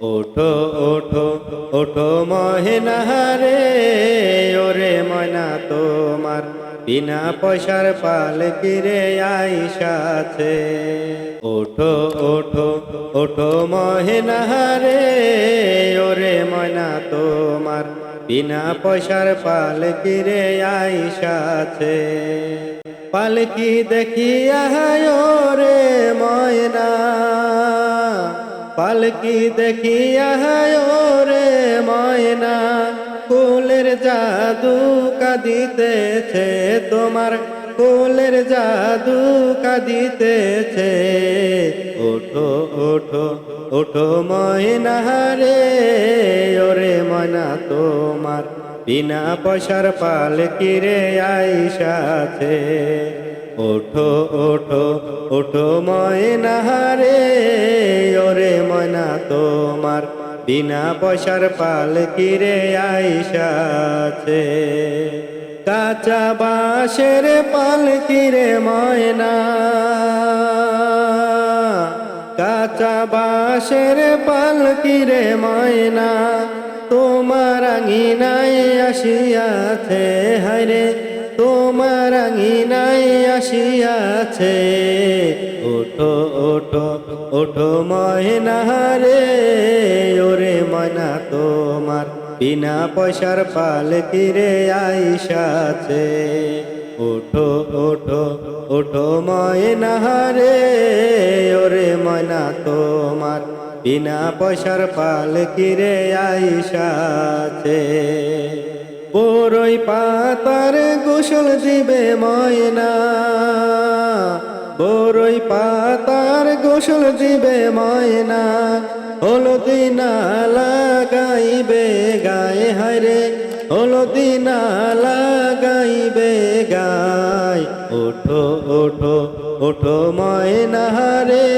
ওঠো ওঠো ওঠো মহেনাহারে ওরে ময়না তোমার। বিনা পয়সার পাল কিরে আইসাছে ওঠো ওঠো ওঠো মহেনাহারে ওরে ময়না তোমার। বিনা পয়সার পাল কিরে আইসাছে পালকি দেখিয়া রে ময়না। পালকি দেখিয়া রে ময়না, কুলের জাদু কাঁদিতেছে তোমার, কুলের জাদু কাঁদিতেছে। ওঠো ওঠো ওঠো ময়না রে ওরে ময়না তোমার, বিনা পয়সার পাল কিরে আইসাছে। ওঠো ওঠো ওঠো ময়না রে ওরে ময়না তোমার। বিনা পয়সার পাল কিরে আইসাছে কাঁচা বাঁশের পাল কিরে ময়না। কাঁচা বাঁশের পাল কিরে ময়না। তোমার আঙিনায় আসিয়াছে, হায়রে তোমার আঙিনায় আসিয়াছে। ওঠো ওঠো ওঠো ময়না রে ওরে ময়না তোমার, বিনা পয়সার পাল কিরে আইসাছে। ওঠো ওঠো ওঠো ময়না রে ওরে ময়না তোমার, বিনা পয়সার পাল কিরে আইসাছে। বড়ই পাতার গোসল দিবে ময়না। বড়ই পাতার গোসল দিবে ময়না। হলদি না লাগাইবে গায়ে হারে হলদি না লাগাইবে গায়। ওঠো ওঠো ওঠো ময়না রে।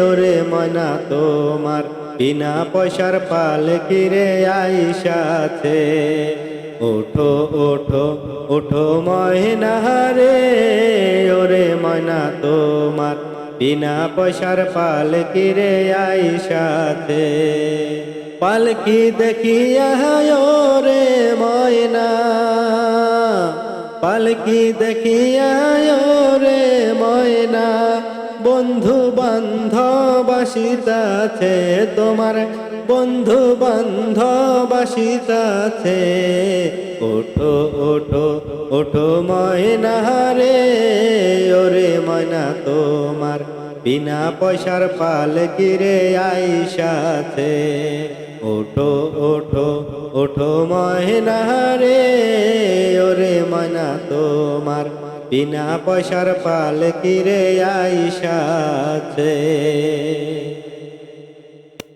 ওরে ময়না তোমার বিনা পয়সার পাল কিরে আইসাছে। ওঠো ওঠো ওঠো ময়না রে ওরে ময়না তোমার। বিনা পয়সার পাল কিরে আইসাছে পালকি দেখিয়া রে ময়না। পালকি দেখিয়া রে ময়না। বন্ধু বান্ধব আসিতাছে তোমার বন্ধু বান্ধব আসিতাছে ওঠো ওঠো ওঠো ময়না রে ওরে ময়না, তোমার বিনা পয়সার পাল কিরে আইসাছে ওঠো ওঠো ওঠো ময়না রে ওরে ময়না, তোমার বিনা পয়সার পাল কিরে আইসাছে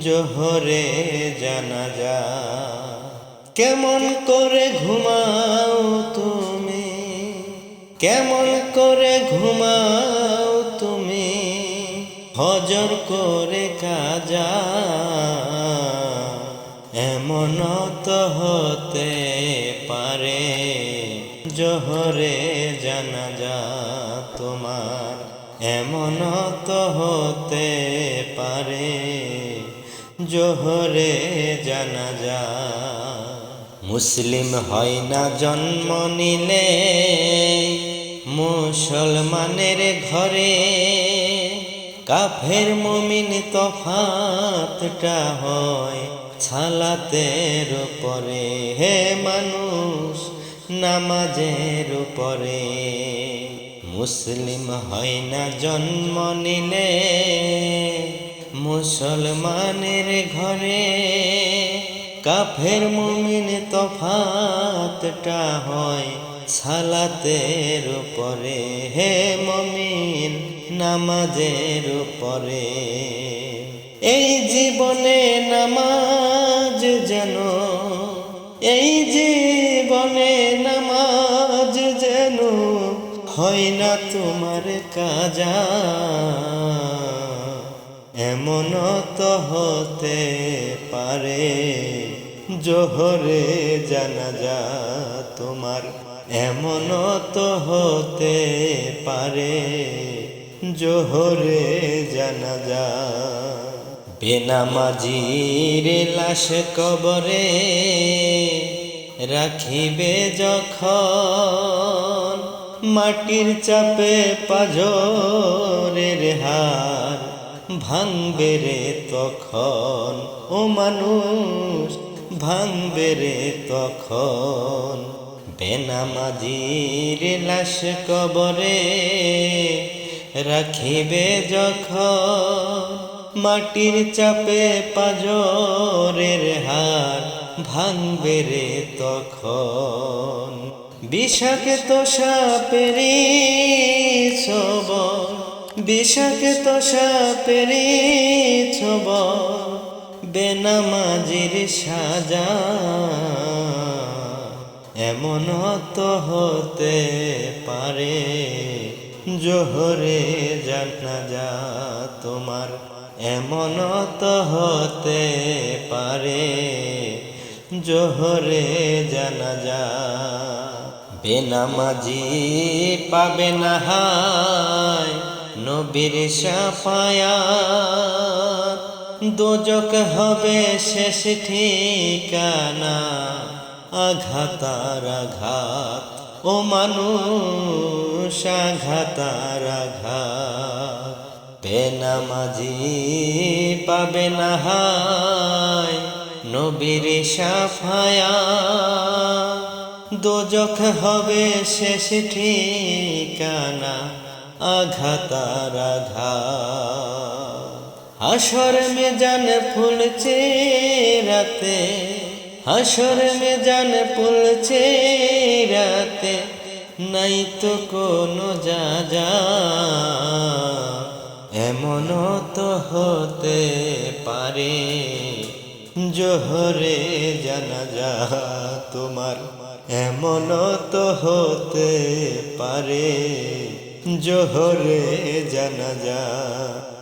জোহরে জানা যা কেমন করে ঘুমাও তুমি? কেমন করে ঘুমাও তুমি? হজর করে কাজা। এমন তো হতে পারে জোহরে জানা যা তোমার। এমন তো হতে পারে জোহরে জানা যা। মুসলিম হয় না জন্ম নিলে, মুসলমানের ঘরে। কাফের মুমিন তফাতটা হয় ছালাতের উপরে। হে মানুষ, নামাজের উপরে। মুসলিম হয় না জন্ম নিলে মুসলমানের ঘরে কাফের মুমিন তফাতটা হয় সালাতের উপরে। হে মমিন, নামাজের উপরে। এই জীবনে নামাজ যেন, এই জীবনে নামাজ যেন হয় না তোমার কাজা। এমন তো হতে পারে, জোহরে জানাজা তোমার। এমন তো হতে পারে, জোহরে জানা জানাজা। বেনামাজির লাশ কবরে রাখিবে যখন, মাটির চাপে পাজরের হার। ভাঙবে রে তখন, ও মানুষ, ভাঙবে রে তখন। বেনামাজির লাশ কবরে রাখিবে যখন, মাটির চাপে পাজরের হার ভাঙবে রে তখন। বিষাকে তো সাপেরি ছব বিষাক্ত সাপেরি ছব বেনামাজির সাজা। এমন তো হতে পারে জোহরে জানা যা তোমার। এমন তো হতে পারে জোহরে জানা যা বেনামাজি পাবে না হায় নবীর সাফায়া দোজক হবে শেষ ঠিকানা, আঘাতার আঘাত, ও মানুষ আঘাতার আঘাত। বেনামাজি পাবে না হায় নবীর সাফায়া দোজখ হবে শেষ ঠিকানা আঘাতার আঘাত। হাসর মে জান ফুলছে রাতে, হাসর মে জান ফুলছে রাতে, নাই তো কোনো যা যা এমন তো হতে পারে জোহরে জানা যা তোমার। এমন তো হতে পারে জোহরে জানা যা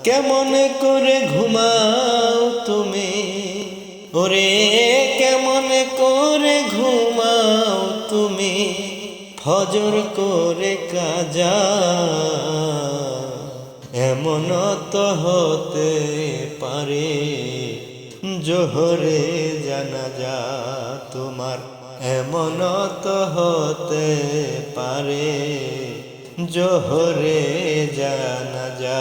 কেমন করে ঘুমাও তুমি? ওরে, কেমন করে ঘুমাও তুমি? ফজর করে কাজা। এমন তো হতে পারে জোহরে জানা যা তোমার। এমন তো হতে পারে জোহরে জানা যা